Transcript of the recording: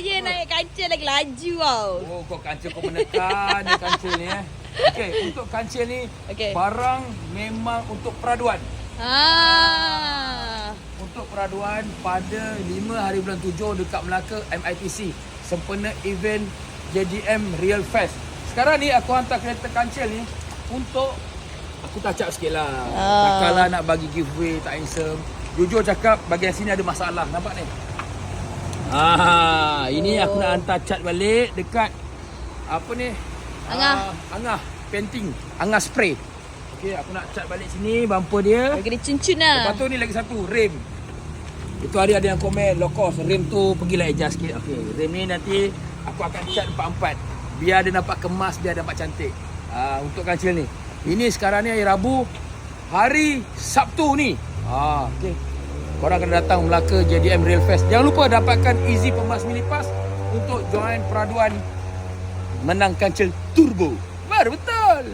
Saya naik kancil lagi laju tau. Oh, kau kancil kau menekan ni kancil ni eh. Okey, untuk kancil ni Okey. barang memang untuk peraduan. Ha. Untuk peraduan pada 5 hari bulan 7 dekat Melaka MITC sempena event JDM Real Fest. Sekarang ni aku hantar kereta kancil ni untuk aku touch up sikit lah. Ah. Takkanlah nak bagi giveaway tak handsome. Jujur cakap bahagian sini ada masalah. Nampak ni? Ah, ini aku nak hantar cat balik dekat apa ni? Angah. Ah, angah painting, angah spray. Okey, aku nak cat balik sini bumper dia. Bagi dia cun-cun lah. Lepas tu ni lagi satu, rem. Itu hari ada yang komen, low cost, rem tu pergilah adjust sikit. Okey, rem ni nanti aku akan cat empat-empat. Biar dia nampak kemas, biar dia nampak cantik. Ha, untuk kancil ni. Ini sekarang ni hari Rabu, hari Sabtu ni. Ha, okey. Korang kena datang Melaka JDM Rail Fest. Jangan lupa dapatkan easy pemas mini pass untuk join peraduan menang kancil turbo. Baru betul.